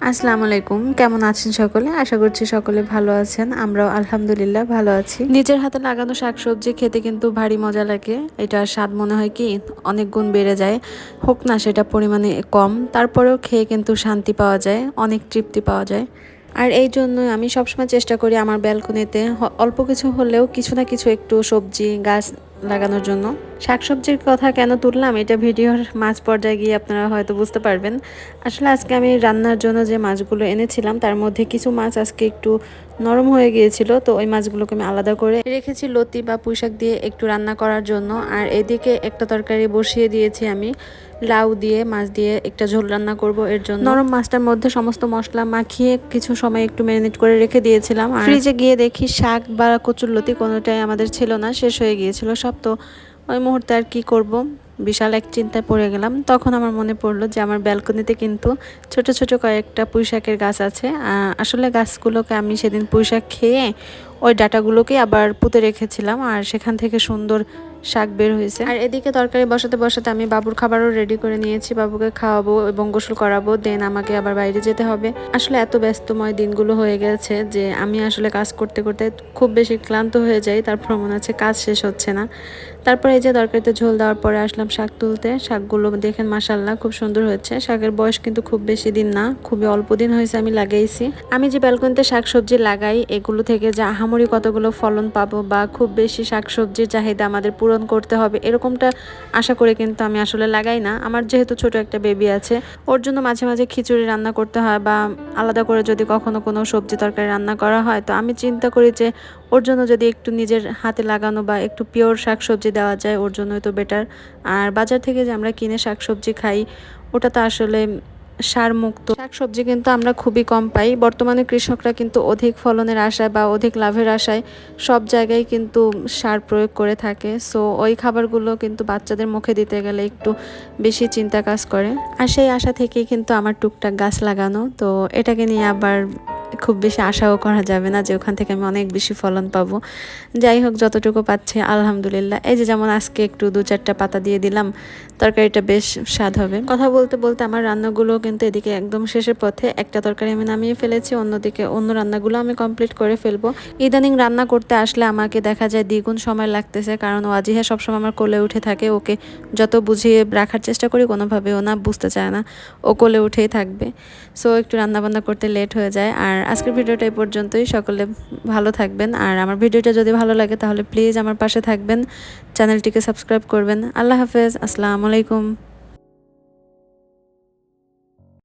আসসালামু আলাইকুম। কেমন আছেন সকলে? আশা করছি সকলে ভালো আছেন। আমরাও আলহামদুলিল্লাহ ভালো আছি। নিজের হাতে লাগানো শাকসবজি খেতে কিন্তু ভারী মজা লাগে। এটা স্বাদ মনে হয় কি? অনেক গুণ বেড়ে যায়। হোক না, সেটা পরিমাণে কম। তারপরেও খেয়ে কিন্তু শান্তি পাওয়া যায়। অনেক তৃপ্তি পাওয়া যায়। আর এই জন্য আমি সবসময় চেষ্টা করি আমার ব্যালকনিতে। অল্প কিছু হলেও কিছু না কিছু একটু সবজি, গাছ লাগানোর জন্য। শাকসবজির কথা কেন তুললাম? এটা ভিডিওর মাছ পর্যায়ে গিয়ে আপনারা হয়তো বুঝতে পারবেন। আসলে আজকে আমি রান্নার জন্য যে মাছগুলো এনেছিলাম তার মধ্যে কিছু মাছ আজকে একটু নরম হয়ে গিয়েছিল তো ওই মাছগুলোকে আমি আলাদা করে রেখেছি লতি বা পুঁইশাক দিয়ে একটু রান্না করার জন্য। আর এদিকে একটা তরকারি বসিয়ে দিয়েছি আমি লাউ দিয়ে মাছ দিয়ে একটা ঝোল রান্না করব এর জন্য। নরম মাছটার মধ্যে সমস্ত মশলা মাখিয়ে কিছু সময় একটু ম্যারিনেট করে রেখে দিয়েছিলাম। আর ফ্রিজে গিয়ে দেখি শাক বা কচুর লতি কোনোটাই আমাদের ছিল না শেষ হয়ে গিয়েছিল সব তো ওই মুহূর্তে আর কি করব? বিশাল এক চিন্তায় পড়ে গেলাম। তখন আমার মনে পড়ল যে আমার ব্যালকনিতে কিন্তু ছোট ছোট কয়েকটা পুঁইশাকের গাছ আছে। আসলে গাছগুলোকে আমি সেদিন পুঁইশাক খেয়ে ওই ডাটাগুলোকে আবার পুঁতে রেখেছিলাম। আর সেখান থেকে সুন্দর শাক বের হয়েছে। আর এদিকে তরকারি বসাতে বসাতে আমি বাবুর খাবারও রেডি করে নিয়েছি। বাবুকে খাওয়াবো এবং গোসল করাবো দেন আমাকে আবার বাইরে যেতে হবে। আসলে এত ব্যস্তময় দিনগুলো হয়ে গেছে যে আমি আসলে কাজ করতে করতে খুব বেশি ক্লান্ত হয়ে যাই। তারপর মনে হচ্ছে কাজ শেষ হচ্ছে না। তারপরে এই যে তরকারিতে ঝোল দেওয়ার পরে আসলাম শাক তুলতে। শাকগুলো দেখেন মাসাল্লাহ খুব সুন্দর হয়েছে। শাকের বয়স কিন্তু খুব বেশি দিন না, খুবই অল্প দিন হয়েছে আমি লাগাইছি। আমি যে ব্যালকনিতে শাকসবজি লাগাই, এগুলো থেকে যে আহামরি কতগুলো ফলন পাবো বা খুব বেশি শাকসবজির চাহিদা আমাদের পূরণ করতে হবে, এরকমটা আশা করে কিন্তু আমি আসলে লাগাই না। আমার যেহেতু ছোট একটা বেবি আছে, ওর জন্য মাঝে মাঝে খিচুড়ি রান্না করতে হয় বা আলাদা করে যদি কখনো কোনো সবজি তরকারি রান্না করা হয়, তো আমি চিন্তা করি যে ওর জন্য যদি একটু নিজের হাতে লাগানো বা একটু পিওর শাকসবজি দেওয়া যায়, ওর জন্যই তো বেটার আর বাজার থেকে যে আমরা কিনে শাকসবজি খাই, ওটা তো আসলে সার মুক্ত শাকসবজি কিন্তু আমরা খুবই কম পাই। বর্তমানে কৃষকরা কিন্তু অধিক ফলনের আশায় বা অধিক লাভের আশায় সব জায়গায় কিন্তু সার প্রয়োগ করে থাকে। সো ওই খাবারগুলো কিন্তু বাচ্চাদের মুখে দিতে গেলে একটু বেশি চিন্তা কাজ করে। আর সেই আশা থেকেই কিন্তু আমার টুকটাক গাছ লাগানো। তো এটাকে নিয়ে আবার খুব বেশি আশাও করা যাবে না যে ওখান থেকে আমি অনেক বেশি ফলন পাবো। যাই হোক, যতটুকু পাচ্ছে, আলহামদুলিল্লাহ। এই যে যেমন আজকে একটু দু চারটা পাতা দিয়ে দিলাম, তরকারিটা বেশ স্বাদ হবে। কথা বলতে বলতে আমার রান্নাগুলো কিন্তু এদিকে একদম শেষের পথে, একটা তরকারি আমি নামিয়ে ফেলেছি, অন্যদিকে অন্য রান্নাগুলো আমি কমপ্লিট করে ফেলব। ইদানিং রান্না করতে আসলে আমাকে দেখা যায় দ্বিগুণ সময় লাগতেছে, কারণ ওয়াজিহা সবসময় আমার কোলে উঠে থাকে, ওকে যত বুঝিয়ে রাখার চেষ্টা করি কোনোভাবে ও না, বুঝতে চায় না, ও কোলে উঠেই থাকবে। সো একটু রান্নাবান্না করতে লেট হয়ে যায়, আর আজকের ভিডিওটা এই পর্যন্তই। সকলে ভালো থাকবেন। আর আমার ভিডিওটা যদি ভালো লাগে, তাহলে প্লিজ আমার পাশে থাকবেন। চ্যানেলটিকে সাবস্ক্রাইব করবেন। আল্লাহ হাফেজ। আসসালামু আলাইকুম।